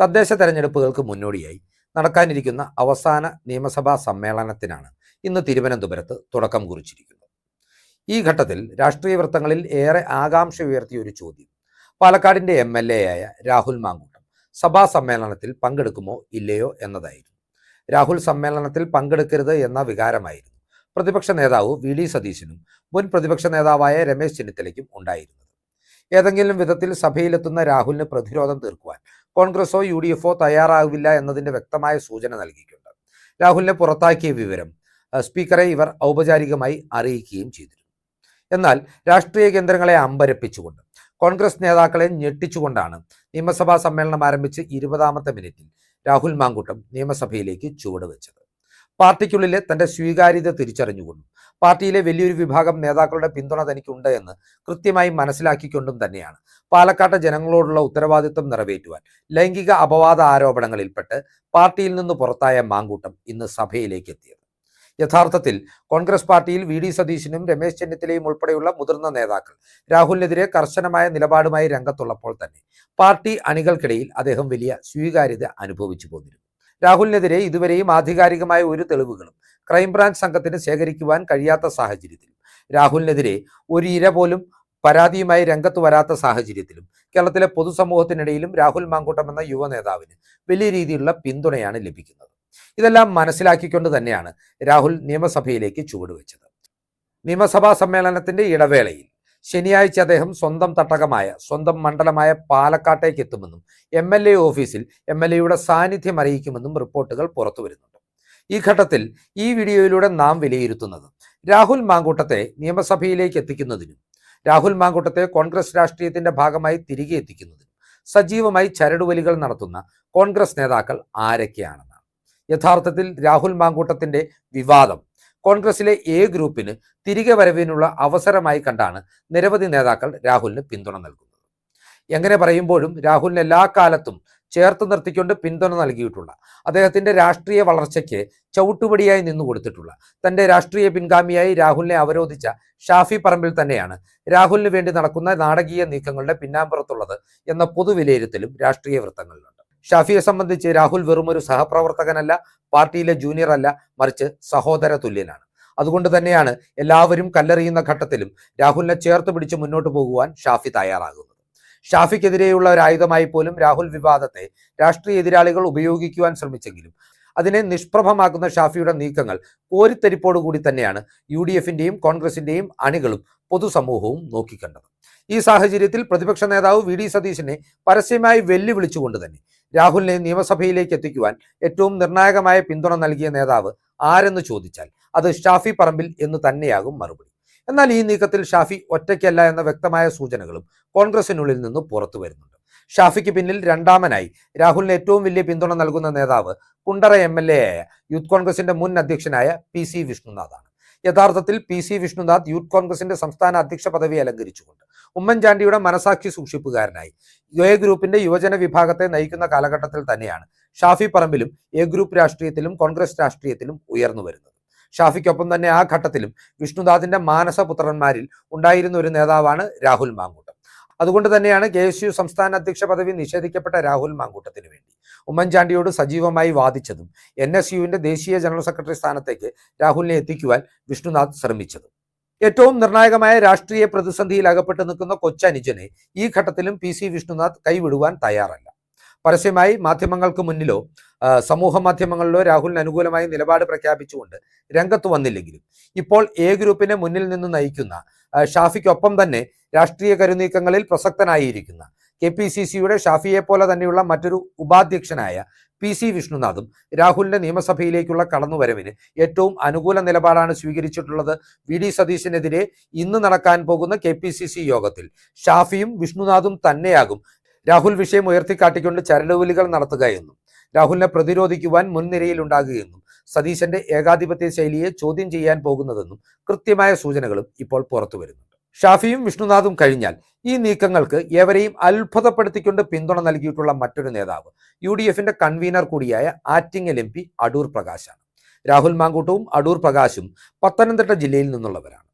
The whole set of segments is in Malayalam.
തദ്ദേശ തെരഞ്ഞെടുപ്പുകൾക്ക് മുന്നോടിയായി നടക്കാനിരിക്കുന്ന അവസാന നിയമസഭാ സമ്മേളനത്തിനാണ് ഇന്ന് തിരുവനന്തപുരത്ത് തുടക്കം കുറിച്ചിരിക്കുന്നത്. ഈ ഘട്ടത്തിൽ രാഷ്ട്രീയ വൃത്തങ്ങളിൽ ഏറെ ആകാംക്ഷ ഉയർത്തിയ ഒരു ചോദ്യം പാലക്കാടിന്റെ എം എൽ എ ആയ രാഹുൽ മാങ്കൂട്ടം സഭാ സമ്മേളനത്തിൽ പങ്കെടുക്കുമോ ഇല്ലയോ എന്നതായിരുന്നു. രാഹുൽ സമ്മേളനത്തിൽ പങ്കെടുക്കരുത് എന്ന വികാരമായിരുന്നു പ്രതിപക്ഷ നേതാവ് വി ഡി സതീശനും മുൻ പ്രതിപക്ഷ നേതാവായ രമേശ് ചെന്നിത്തലയ്ക്കും ഉണ്ടായിരുന്നത്. ഏതെങ്കിലും വിധത്തിൽ സഭയിലെത്തുന്ന രാഹുലിന് പ്രതിരോധം തീർക്കുവാൻ കോൺഗ്രസോ യു ഡി എഫോ തയ്യാറാവില്ല എന്നതിന്റെ വ്യക്തമായ സൂചന നൽകിയിട്ടുണ്ട്. രാഹുലിനെ പുറത്താക്കിയ വിവരം സ്പീക്കറെ ഇവർ ഔപചാരികമായി അറിയിക്കുകയും ചെയ്തിരുന്നു. എന്നാൽ രാഷ്ട്രീയ കേന്ദ്രങ്ങളെ അമ്പരപ്പിച്ചുകൊണ്ട് കോൺഗ്രസ് നേതാക്കളെ ഞെട്ടിച്ചുകൊണ്ടാണ് നിയമസഭാ സമ്മേളനം ആരംഭിച്ച് ഇരുപതാമത്തെ മിനിറ്റിൽ രാഹുൽ മാങ്കൂട്ടം നിയമസഭയിലേക്ക് ചുവടുവെച്ചത് പാർട്ടിക്കുള്ളിലെ തന്റെ സ്വീകാര്യത തിരിച്ചറിഞ്ഞുകൊണ്ടും പാർട്ടിയിലെ വലിയൊരു വിഭാഗം നേതാക്കളുടെ പിന്തുണ തനിക്കുണ്ട് എന്ന് കൃത്യമായി മനസ്സിലാക്കിക്കൊണ്ടും തന്നെയാണ്. പാലക്കാട്ടെ ജനങ്ങളോടുള്ള ഉത്തരവാദിത്വം നിറവേറ്റുവാൻ ലൈംഗിക അപവാദ ആരോപണങ്ങളിൽപ്പെട്ട് പാർട്ടിയിൽ നിന്ന് പുറത്തായ മാങ്കൂട്ടം ഇന്ന് സഭയിലേക്ക് എത്തിയത്. യഥാർത്ഥത്തിൽ കോൺഗ്രസ് പാർട്ടിയിൽ വി ഡി സതീശനും രമേശ് ചെന്നിത്തലയും ഉൾപ്പെടെയുള്ള മുതിർന്ന നേതാക്കൾ രാഹുലിനെതിരെ കർശനമായ നിലപാടുമായി രംഗത്തുള്ളപ്പോൾ തന്നെ പാർട്ടി അണികൾക്കിടയിൽ അദ്ദേഹം വലിയ സ്വീകാര്യത അനുഭവിച്ചു പോന്നിരുന്നു. രാഹുലിനെതിരെ ഇതുവരെയും ആധികാരികമായ ഒരു തെളിവുകളും ക്രൈംബ്രാഞ്ച് സംഘത്തിന് ശേഖരിക്കുവാൻ കഴിയാത്ത സാഹചര്യത്തിലും രാഹുലിനെതിരെ ഒരു ഇര പോലും പരാതിയുമായി രംഗത്ത് വരാത്ത സാഹചര്യത്തിലും കേരളത്തിലെ പൊതുസമൂഹത്തിനിടയിലും രാഹുൽ മാങ്കൂട്ടം എന്ന യുവ നേതാവിന് വലിയ രീതിയിലുള്ള പിന്തുണയാണ് ലഭിക്കുന്നത്. ഇതെല്ലാം മനസ്സിലാക്കിക്കൊണ്ട് തന്നെയാണ് രാഹുൽ നിയമസഭയിലേക്ക് ചുവടുവെച്ചത്. നിയമസഭാ സമ്മേളനത്തിന്റെ ഇടവേളയിൽ ശനിയാഴ്ച അദ്ദേഹം സ്വന്തം തട്ടകമായ സ്വന്തം മണ്ഡലമായ പാലക്കാട്ടേക്ക് എത്തുമെന്നും എം എൽ എ ഓഫീസിൽ എം എൽ എയുടെ സാന്നിധ്യം അറിയിക്കുമെന്നും റിപ്പോർട്ടുകൾ പുറത്തു വരുന്നുണ്ട്. ഈ ഘട്ടത്തിൽ ഈ വീഡിയോയിലൂടെ നാം വിലയിരുത്തുന്നത് രാഹുൽ മാങ്കൂട്ടത്തെ നിയമസഭയിലേക്ക് എത്തിക്കുന്നതിനും രാഹുൽ മാങ്കൂട്ടത്തെ കോൺഗ്രസ് രാഷ്ട്രീയത്തിന്റെ ഭാഗമായി തിരികെ എത്തിക്കുന്നതിനും സജീവമായി ചരടുവലികൾ നടത്തുന്ന കോൺഗ്രസ് നേതാക്കൾ ആരൊക്കെയാണെന്നാണ്. യഥാർത്ഥത്തിൽ രാഹുൽ മാങ്കൂട്ടത്തിന്റെ വിവാദം കോൺഗ്രസിലെ എ ഗ്രൂപ്പിന് തിരികെ വരവിനുള്ള അവസരമായി കണ്ടാണ് നിരവധി നേതാക്കൾ രാഹുലിന് പിന്തുണ നൽകുന്നത്. എങ്ങനെ പറയുമ്പോഴും രാഹുലിന് എല്ലാ കാലത്തും ചേർത്ത് നിർത്തിക്കൊണ്ട് പിന്തുണ നൽകിയിട്ടുള്ള അദ്ദേഹത്തിന്റെ രാഷ്ട്രീയ വളർച്ചയ്ക്ക് ചവിട്ടുപടിയായി നിന്നു കൊടുത്തിട്ടുള്ള തന്റെ രാഷ്ട്രീയ പിൻഗാമിയായി രാഹുലിനെ അവരോധിച്ച ഷാഫി പറമ്പിൽ തന്നെയാണ് രാഹുലിന് വേണ്ടി നടക്കുന്ന നാടകീയ നീക്കങ്ങളുടെ പിന്നാമ്പുറത്തുള്ളത് എന്ന പൊതുവിലയിരുത്തലും രാഷ്ട്രീയ വൃത്തങ്ങളിലുണ്ട്. ഷാഫിയെ സംബന്ധിച്ച് രാഹുൽ വെറും ഒരു സഹപ്രവർത്തകനല്ല പാർട്ടിയിലെ ജൂനിയർ അല്ല മറിച്ച് സഹോദര തുല്യനാണ്. അതുകൊണ്ട് തന്നെയാണ് എല്ലാവരും കല്ലെറിയുന്ന ഘട്ടത്തിലും രാഹുലിനെ ചേർത്ത് പിടിച്ച് മുന്നോട്ട് പോകുവാൻ ഷാഫി തയ്യാറാകുന്നത്. ഷാഫിക്കെതിരെയുള്ള ഒരു ആയുധമായി പോലും രാഹുൽ വിവാദത്തെ രാഷ്ട്രീയ എതിരാളികൾ ഉപയോഗിക്കുവാൻ ശ്രമിച്ചെങ്കിലും അതിനെ നിഷ്പ്രഭമാക്കുന്ന ഷാഫിയുടെ നീക്കങ്ങൾ കോരിത്തരിപ്പോടുകൂടി തന്നെയാണ് യു ഡി എഫിന്റെയും കോൺഗ്രസിന്റെയും അണികളും പൊതുസമൂഹവും നോക്കിക്കണ്ടത്. ഈ സാഹചര്യത്തിൽ പ്രതിപക്ഷ നേതാവ് വി ഡി സതീശനെ പരസ്യമായി വെല്ലുവിളിച്ചുകൊണ്ട് തന്നെ രാഹുലിനെ നിയമസഭയിലേക്ക് എത്തിക്കുവാൻ ഏറ്റവും നിർണായകമായ പിന്തുണ നൽകിയ നേതാവ് ആരെന്ന് ചോദിച്ചാൽ അത് ഷാഫി പറമ്പിൽ എന്ന് തന്നെയാകും മറുപടി. എന്നാൽ ഈ നീക്കത്തിൽ ഷാഫി ഒറ്റയ്ക്കല്ല എന്ന വ്യക്തമായ സൂചനകളും കോൺഗ്രസിനുള്ളിൽ നിന്ന് പുറത്തു വരുന്നുണ്ട്. ഷാഫിക്ക് പിന്നിൽ രണ്ടാമനായി രാഹുലിന് ഏറ്റവും വലിയ പിന്തുണ നൽകുന്ന നേതാവ് കുണ്ടറ എം എൽ എ ആയ യൂത്ത് കോൺഗ്രസിന്റെ മുൻ അധ്യക്ഷനായ പി സി വിഷ്ണുനാഥാണ്. യഥാർത്ഥത്തിൽ പി സി വിഷ്ണുനാഥ് യൂത്ത് കോൺഗ്രസിന്റെ സംസ്ഥാന അധ്യക്ഷ പദവി അലങ്കരിച്ചുകൊണ്ട് ഉമ്മൻചാണ്ടിയുടെ മനസാക്ഷി സൂക്ഷിപ്പുകാരനായി. എ ഗ്രൂപ്പിന്റെ യുവജന വിഭാഗത്തെ നയിക്കുന്ന കാലഘട്ടത്തിൽ തന്നെയാണ് ഷാഫി പറമ്പിലും എ ഗ്രൂപ്പ് രാഷ്ട്രീയത്തിലും കോൺഗ്രസ് രാഷ്ട്രീയത്തിലും ഉയർന്നു വരുന്നത്. ഷാഫിക്കൊപ്പം തന്നെ ആ ഘട്ടത്തിലും വിഷ്ണുദാദിന്റെ മാനസപുത്രന്മാരിൽ ഉണ്ടായിരുന്ന ഒരു നേതാവാണ് രാഹുൽ മാങ്കൂട്ടം. അതുകൊണ്ട് തന്നെയാണ് കെ എസ് യു സംസ്ഥാന അധ്യക്ഷ പദവി നിഷേധിക്കപ്പെട്ട രാഹുൽ മാങ്കൂട്ടത്തിന് വേണ്ടി. ഉമ്മൻചാണ്ടിയോട് സജീവമായി വാദിച്ചതും എൻ എസ് യുവിന്റെ ദേശീയ ജനറൽ സെക്രട്ടറി സ്ഥാനത്തേക്ക് രാഹുലിനെ എത്തിക്കുവാൻ വിഷ്ണുനാഥ് ശ്രമിച്ചതും. ഏറ്റവും നിർണായകമായ രാഷ്ട്രീയ പ്രതിസന്ധിയിൽ അകപ്പെട്ട് നിൽക്കുന്ന കൊച്ചനുജനെ ഈ ഘട്ടത്തിലും പി സി വിഷ്ണുനാഥ് കൈവിടുവാൻ തയ്യാറല്ല. പരസ്യമായി മാധ്യമങ്ങൾക്ക് മുന്നിലോ സമൂഹ മാധ്യമങ്ങളിലോ രാഹുലിന് അനുകൂലമായി നിലപാട് പ്രഖ്യാപിച്ചുകൊണ്ട് രംഗത്ത് വന്നില്ലെങ്കിലും ഇപ്പോൾ എ ഗ്രൂപ്പിനെ മുന്നിൽ നിന്ന് നയിക്കുന്ന ഷാഫിക്കൊപ്പം തന്നെ രാഷ്ട്രീയ കരുനീക്കങ്ങളിൽ പ്രസക്തനായിരിക്കുന്ന കെ പി സി സിയുടെ ഷാഫിയെ പോലെ തന്നെയുള്ള മറ്റൊരു ഉപാധ്യക്ഷനായ പി സി വിഷ്ണുനാഥും രാഹുലിന്റെ നിയമസഭയിലേക്കുള്ള കടന്നുവരവിന് ഏറ്റവും അനുകൂല നിലപാടാണ് സ്വീകരിച്ചിട്ടുള്ളത് വി ഡി സതീശനെതിരെ ഇന്ന് നടക്കാൻ പോകുന്ന കെ പി സി സി യോഗത്തിൽ. ഷാഫിയും വിഷ്ണുനാഥും തന്നെയാകും രാഹുൽ വിഷയം ഉയർത്തിക്കാട്ടിക്കൊണ്ട് ചരടുവലികൾ നടത്തുക എന്നും രാഹുലിനെ പ്രതിരോധിക്കുവാൻ മുൻനിരയിലുണ്ടാകുകയെന്നും സതീശന്റെ ഏകാധിപത്യ ശൈലിയെ ചോദ്യം ചെയ്യാൻ പോകുന്നതെന്നും കൃത്യമായ സൂചനകളും ഇപ്പോൾ പുറത്തുവരുന്നു ഷാഫിയും വിഷ്ണുനാഥും കഴിഞ്ഞാൽ ഈ നീക്കങ്ങൾക്ക് ഏവരെയും അത്ഭുതപ്പെടുത്തിക്കൊണ്ട് പിന്തുണ നൽകിയിട്ടുള്ള മറ്റൊരു നേതാവ് യു ഡി എഫിന്റെ കൺവീനർ കൂടിയായ ആറ്റിങ്ങൽ എം പി അടൂർ പ്രകാശാണ്. രാഹുൽ മാങ്കൂട്ടവും അടൂർ പ്രകാശും പത്തനംതിട്ട ജില്ലയിൽ നിന്നുള്ളവരാണ്.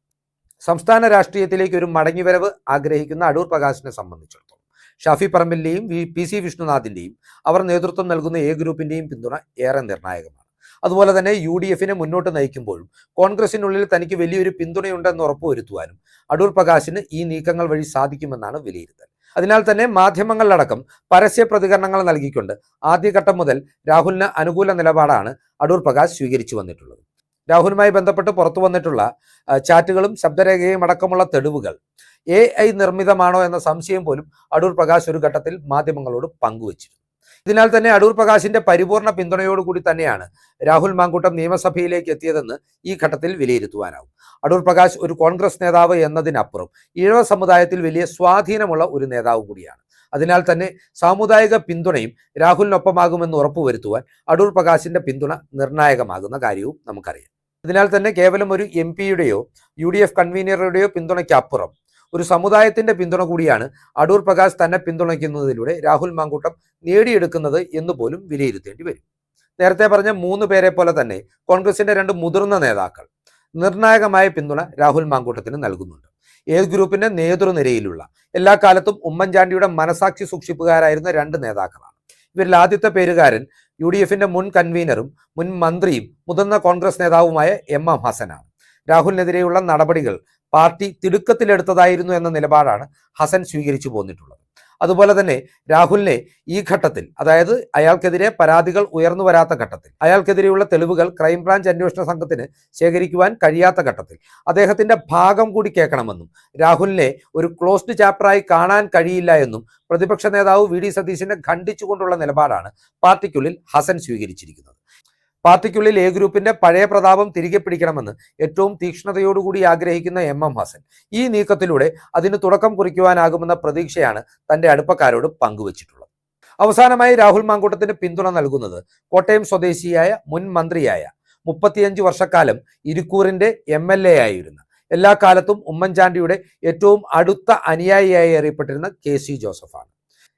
സംസ്ഥാന രാഷ്ട്രീയത്തിലേക്ക് ഒരു മടങ്ങിവരവ് ആഗ്രഹിക്കുന്ന അടൂർ പ്രകാശിനെ സംബന്ധിച്ചിടത്തോളം ഷാഫി പറമ്പിലിന്റെയും വി പി സി വിഷ്ണുനാഥിന്റെയും അവർ നേതൃത്വം നൽകുന്ന എ ഗ്രൂപ്പിന്റെയും പിന്തുണ ഏറെ നിർണായകമാണ്. അതുപോലെ തന്നെ യു ഡി എഫിനെ മുന്നോട്ട് നയിക്കുമ്പോഴും കോൺഗ്രസിനുള്ളിൽ തനിക്ക് വലിയൊരു പിന്തുണയുണ്ടെന്ന് ഉറപ്പുവരുത്തുവാനും അടൂർ പ്രകാശിന് ഈ നീക്കങ്ങൾ വഴി സാധിക്കുമെന്നാണ് വിലയിരുത്തൽ. അതിനാൽ തന്നെ മാധ്യമങ്ങളിലടക്കം പരസ്യ പ്രതികരണങ്ങൾ നൽകിക്കൊണ്ട് ആദ്യഘട്ടം മുതൽ രാഹുലിന് അനുകൂല നിലപാടാണ് അടൂർ പ്രകാശ് സ്വീകരിച്ചു വന്നിട്ടുള്ളത്. രാഹുലുമായി ബന്ധപ്പെട്ട് പുറത്തു വന്നിട്ടുള്ള ചാറ്റുകളും ശബ്ദരേഖയും അടക്കമുള്ള തെളിവുകൾ എ നിർമ്മിതമാണോ എന്ന സംശയം പോലും അടൂർ പ്രകാശ് ഒരു ഘട്ടത്തിൽ മാധ്യമങ്ങളോട് പങ്കുവച്ചിരുന്നു. ഇതിനാൽ തന്നെ അടൂർ പ്രകാശിന്റെ പരിപൂർണ പിന്തുണയോടുകൂടി തന്നെയാണ് രാഹുൽ മാങ്കൂട്ടം നിയമസഭയിലേക്ക് എത്തിയതെന്ന് ഈ ഘട്ടത്തിൽ വിലയിരുത്തുവാനാവും. അടൂർ പ്രകാശ് ഒരു കോൺഗ്രസ് നേതാവ് എന്നതിനപ്പുറം ഈഴവ സമുദായത്തിൽ വലിയ സ്വാധീനമുള്ള ഒരു നേതാവ് കൂടിയാണ്. അതിനാൽ തന്നെ സാമുദായിക പിന്തുണയും രാഹുലിനൊപ്പമാകുമെന്ന് ഉറപ്പുവരുത്തുവാൻ അടൂർ പ്രകാശിന്റെ പിന്തുണ നിർണായകമാകുന്ന കാര്യവും നമുക്കറിയാം. അതിനാൽ തന്നെ കേവലം ഒരു എം പിയുടെയോ യു ഡി എഫ് കൺവീനറുടെയോ പിന്തുണയ്ക്കപ്പുറം ഒരു സമുദായത്തിന്റെ പിന്തുണ കൂടിയാണ് അടൂർ പ്രകാശ് തന്നെ പിന്തുണയ്ക്കുന്നതിലൂടെ രാഹുൽ മാങ്കൂട്ടം നേടിയെടുക്കുന്നത് എന്ന് പോലും വിലയിരുത്തേണ്ടി വരും. നേരത്തെ പറഞ്ഞ മൂന്ന് പേരെ പോലെ തന്നെ കോൺഗ്രസിന്റെ രണ്ട് മുതിർന്ന നേതാക്കൾ നിർണായകമായ പിന്തുണ രാഹുൽ മാങ്കൂട്ടത്തിന് നൽകുന്നുണ്ട്. ഏത് ഗ്രൂപ്പിന്റെ നേതൃനിരയിലുള്ള എല്ലാ കാലത്തും ഉമ്മൻചാണ്ടിയുടെ മനസാക്ഷി സൂക്ഷിപ്പുകാരായിരുന്ന രണ്ട് നേതാക്കളാണ്. ഇവരിൽ ആദ്യത്തെ പേരുകാരൻ യു ഡി എഫിന്റെ മുൻ കൺവീനറും മുൻ മന്ത്രിയും മുതിർന്ന കോൺഗ്രസ് നേതാവുമായ എം എം ഹസനാണ്. രാഹുലിനെതിരെയുള്ള നടപടികൾ പാർട്ടി തിടുക്കത്തിലെടുത്തതായിരുന്നു എന്ന നിലപാടാണ് ഹസൻ സ്വീകരിച്ചു പോന്നിട്ടുള്ളത്. അതുപോലെ തന്നെ രാഹുലിനെ ഈ ഘട്ടത്തിൽ അതായത് അയാൾക്കെതിരെ പരാതികൾ ഉയർന്നു വരാത്ത ഘട്ടത്തിൽ അയാൾക്കെതിരെയുള്ള തെളിവുകൾ ക്രൈംബ്രാഞ്ച് അന്വേഷണ സംഘത്തിന് ശേഖരിക്കുവാൻ കഴിയാത്ത ഘട്ടത്തിൽ അദ്ദേഹത്തിന്റെ ഭാഗം കൂടി കേൾക്കണമെന്നും രാഹുലിനെ ഒരു ക്ലോസ്ഡ് ചാപ്റ്ററായി കാണാൻ കഴിയില്ല എന്നും പ്രതിപക്ഷ നേതാവ് വി ഡി സതീശിനെ ഖണ്ഡിച്ചുകൊണ്ടുള്ള നിലപാടാണ് പാർട്ടിക്കുള്ളിൽ ഹസൻ സ്വീകരിച്ചിരിക്കുന്നത്. പാർട്ടിക്കുള്ളിൽ എ ഗ്രൂപ്പിന്റെ പഴയ പ്രതാപം തിരികെ പിടിക്കണമെന്ന് ഏറ്റവും തീക്ഷ്ണതയോടുകൂടി ആഗ്രഹിക്കുന്ന എം എം ഹസൻ. ഈ നീക്കത്തിലൂടെ അതിന് തുടക്കം കുറിക്കുവാനാകുമെന്ന പ്രതീക്ഷയാണ് തന്റെ അടുപ്പക്കാരോട് പങ്കുവച്ചിട്ടുള്ളത്. അവസാനമായി രാഹുൽ മാങ്കൂട്ടത്തിന് പിന്തുണ നൽകുന്നത് കോട്ടയം സ്വദേശിയായ മുൻ മന്ത്രിയായ മുപ്പത്തിയഞ്ച് വർഷക്കാലം ഇരിക്കൂറിന്റെ എം എൽ എ ആയിരുന്ന എല്ലാ കാലത്തും ഉമ്മൻചാണ്ടിയുടെ ഏറ്റവും അടുത്ത അനുയായിയായി അറിയപ്പെട്ടിരുന്ന കെ സി ജോസഫാണ്.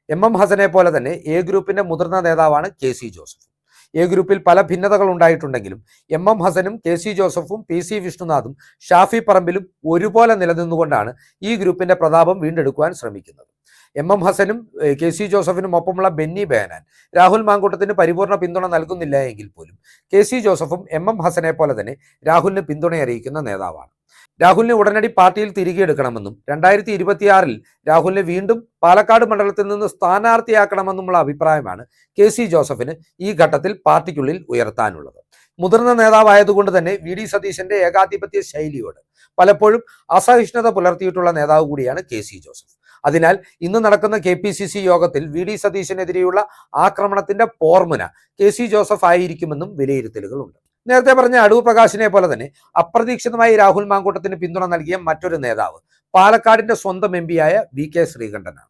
എം എം ഹസനെ പോലെ തന്നെ എ ഗ്രൂപ്പിന്റെ മുതിർന്ന നേതാവാണ് കെ സി ജോസഫ്. എ ഗ്രൂപ്പിൽ പല ഭിന്നതകൾ ഉണ്ടായിട്ടുണ്ടെങ്കിലും എം എം ഹസനും കെ സി ജോസഫും പി സി വിഷ്ണുനാഥും ഷാഫി പറമ്പിലും ഒരുപോലെ നിലനിന്നുകൊണ്ടാണ് ഈ ഗ്രൂപ്പിന്റെ പ്രതാപം വീണ്ടെടുക്കുവാൻ ശ്രമിക്കുന്നത്. എം എം ഹസനും കെ സി ജോസഫിനും ഒപ്പമുള്ള ബെന്നി ബേനാൻ രാഹുൽ മാങ്കൂട്ടത്തിന് പരിപൂർണ പിന്തുണ നൽകുന്നില്ല എങ്കിൽ പോലും കെ സി ജോസഫും എം എം ഹസനെ പോലെ തന്നെ രാഹുലിന് പിന്തുണ അറിയിക്കുന്ന നേതാവാണ്. രാഹുലിനെ ഉടനടി പാർട്ടിയിൽ തിരികെ എടുക്കണമെന്നും രണ്ടായിരത്തി ഇരുപത്തിയാറിൽ രാഹുലിനെ വീണ്ടും പാലക്കാട് മണ്ഡലത്തിൽ നിന്ന് സ്ഥാനാർത്ഥിയാക്കണമെന്നുമുള്ള അഭിപ്രായമാണ് കെ സി ജോസഫിന് ഈ ഘട്ടത്തിൽ പാർട്ടിക്കുള്ളിൽ ഉയർത്താനുള്ളത്. മുതിർന്ന നേതാവായതുകൊണ്ട് തന്നെ വി ഡി സതീശന്റെ ഏകാധിപത്യ ശൈലിയോട് പലപ്പോഴും അസഹിഷ്ണുത പുലർത്തിയിട്ടുള്ള നേതാവ് കൂടിയാണ് കെ സി ജോസഫ്. അതിനാൽ ഇന്ന് നടക്കുന്ന കെ പി സി സി യോഗത്തിൽ വി ഡി സതീശനെതിരെയുള്ള ആക്രമണത്തിന്റെ പോർമുന കെ സി ജോസഫ് ആയിരിക്കുമെന്നും വിലയിരുത്തലുകളുണ്ട്. നേരത്തെ പറഞ്ഞ അടൂർ പ്രകാശിനെ പോലെ തന്നെ അപ്രതീക്ഷിതമായി രാഹുൽ മാങ്കൂട്ടത്തിന് പിന്തുണ നൽകിയ മറ്റൊരു നേതാവ് പാലക്കാടിന്റെ സ്വന്തം എം പിയായ വി കെ ശ്രീകണ്ഠനാണ്.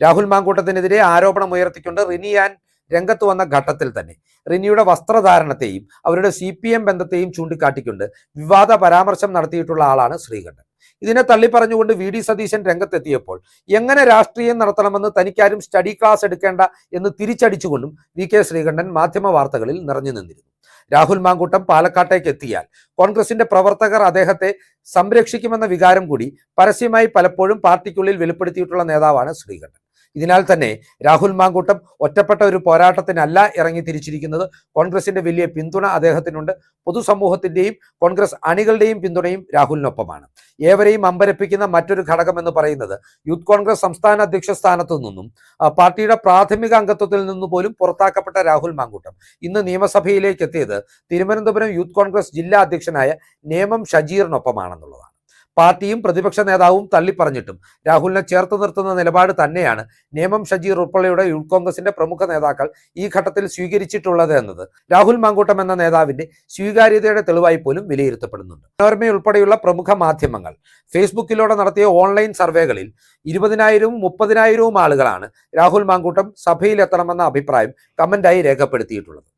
രാഹുൽ മാങ്കൂട്ടത്തിനെതിരെ ആരോപണം ഉയർത്തിക്കൊണ്ട് റിനിയാൻ രംഗത്ത് വന്ന ഘട്ടത്തിൽ തന്നെ റിനിയുടെ വസ്ത്രധാരണത്തെയും അവരുടെ സി പി എം ബന്ധത്തെയും ചൂണ്ടിക്കാട്ടിക്കൊണ്ട് വിവാദ പരാമർശം നടത്തിയിട്ടുള്ള ആളാണ് ശ്രീകണ്ഠൻ. ഇതിനെ തള്ളിപ്പറഞ്ഞുകൊണ്ട് വി ഡി സതീശൻ രംഗത്തെത്തിയപ്പോൾ എങ്ങനെ രാഷ്ട്രീയം നടത്തണമെന്ന് തനിക്കാരും സ്റ്റഡി ക്ലാസ് എടുക്കേണ്ട എന്ന് തിരിച്ചടിച്ചുകൊണ്ടും വി കെ ശ്രീകണ്ഠൻ മാധ്യമ വാർത്തകളിൽ നിറഞ്ഞു നിന്നിരുന്നു. രാഹുൽ മാങ്കൂട്ടം പാലക്കാട്ടേക്ക് എത്തിയാൽ. കോൺഗ്രസിന്റെ പ്രവർത്തകർ അദ്ദേഹത്തെ സംരക്ഷിക്കുമെന്ന വികാരം കൂടി പരസ്യമായി പലപ്പോഴും പാർട്ടിക്കുള്ളിൽ വെളിപ്പെടുത്തിയിട്ടുള്ള നേതാവാണ് ശ്രീകണ്ഠൻ. ഇതിനാൽ തന്നെ രാഹുൽ മാങ്കൂട്ടം ഒറ്റപ്പെട്ട ഒരു പോരാട്ടത്തിനല്ല ഇറങ്ങി തിരിച്ചിരിക്കുന്നത്. കോൺഗ്രസിന്റെ വലിയ പിന്തുണ അദ്ദേഹത്തിനുണ്ട്. പൊതുസമൂഹത്തിന്റെയും കോൺഗ്രസ് അണികളുടെയും പിന്തുണയും രാഹുലിനൊപ്പമാണ്. ഏവരെയും അമ്പരപ്പിക്കുന്ന മറ്റൊരു ഘടകം എന്ന് പറയുന്നത് യൂത്ത് കോൺഗ്രസ് സംസ്ഥാന അധ്യക്ഷ സ്ഥാനത്തു നിന്നും പാർട്ടിയുടെ പ്രാഥമിക അംഗത്വത്തിൽ നിന്ന് പോലും പുറത്താക്കപ്പെട്ട രാഹുൽ മാങ്കൂട്ടം ഇന്ന് നിയമസഭയിലേക്ക് എത്തിയത് തിരുവനന്തപുരം യൂത്ത് കോൺഗ്രസ് ജില്ലാ അധ്യക്ഷനായ നേമം ഷജീറിനൊപ്പമാണെന്നുള്ളതാണ്. പാർട്ടിയും പ്രതിപക്ഷ നേതാവും തള്ളിപ്പറഞ്ഞിട്ടും. രാഹുലിനെ ചേർത്ത് നിർത്തുന്ന നിലപാട് തന്നെയാണ് നേമം ഷജീർ ഉൾപ്പെടെയുടെ യൂത്ത് കോൺഗ്രസിന്റെ പ്രമുഖ നേതാക്കൾ ഈ ഘട്ടത്തിൽ സ്വീകരിച്ചിട്ടുള്ളത് എന്നത്. രാഹുൽ മാങ്കൂട്ടം എന്ന നേതാവിന്റെ സ്വീകാര്യതയുടെ തെളിവായി പോലും വിലയിരുത്തപ്പെടുന്നുണ്ട്. മനോരമ ഉൾപ്പെടെയുള്ള പ്രമുഖ മാധ്യമങ്ങൾ ഫേസ്ബുക്കിലൂടെ നടത്തിയ ഓൺലൈൻ സർവേകളിൽ ഇരുപതിനായിരവും മുപ്പതിനായിരവും ആളുകളാണ് രാഹുൽ മാങ്കൂട്ടം സഭയിലെത്തണമെന്ന അഭിപ്രായം കമന്റായി രേഖപ്പെടുത്തിയിട്ടുള്ളത്.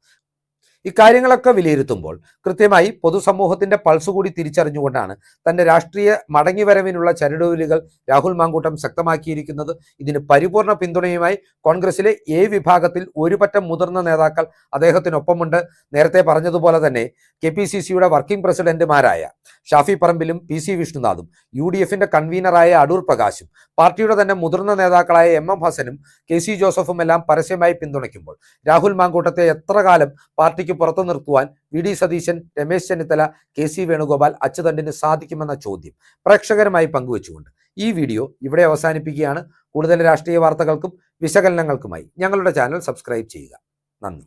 ഇക്കാര്യങ്ങളൊക്കെ വിലയിരുത്തുമ്പോൾ കൃത്യമായി പൊതുസമൂഹത്തിന്റെ പൾസ് കൂടി തിരിച്ചറിഞ്ഞുകൊണ്ടാണ് തന്റെ രാഷ്ട്രീയ മടങ്ങിവരവിനുള്ള ചരടുവലികൾ രാഹുൽ മാങ്കൂട്ടം ശക്തമാക്കിയിരിക്കുന്നത്. ഇതിന് പരിപൂർണ പിന്തുണയുമായി കോൺഗ്രസിലെ എ വിഭാഗത്തിൽ ഒരുപറ്റം മുതിർന്ന നേതാക്കൾ അദ്ദേഹത്തിനൊപ്പമുണ്ട്. നേരത്തെ പറഞ്ഞതുപോലെ തന്നെ കെ പി സി സിയുടെ വർക്കിംഗ് പ്രസിഡന്റുമാരായ ഷാഫി പറമ്പിലും പി സി വിഷ്ണുനാഥും യു ഡി എഫിന്റെ കൺവീനറായ അടൂർ പ്രകാശും പാർട്ടിയുടെ തന്നെ മുതിർന്ന നേതാക്കളായ എം എം ഹസനും കെ സി ജോസഫും എല്ലാം പരസ്യമായി പിന്തുണയ്ക്കുമ്പോൾ രാഹുൽ മാങ്കൂട്ടത്തെ എത്ര കാലം പാർട്ടിക്ക് പുറത്തു നിർത്തുവാൻ V D Satheesan Ramesh Chennithala K C Venugopal അച്യുതണ്ടിന് സാധിക്കുമെന്ന ചോദ്യം പ്രേക്ഷകരുമായി പങ്കുവച്ചുകൊണ്ട് ഈ വീഡിയോ ഇവിടെ അവസാനിപ്പിക്കുകയാണ്. കൂടുതൽ രാഷ്ട്രീയ വാർത്തകൾക്കും വിശകലനങ്ങൾക്കുമായി ഞങ്ങളുടെ ചാനൽ സബ്സ്ക്രൈബ് ചെയ്യുക. നന്ദി.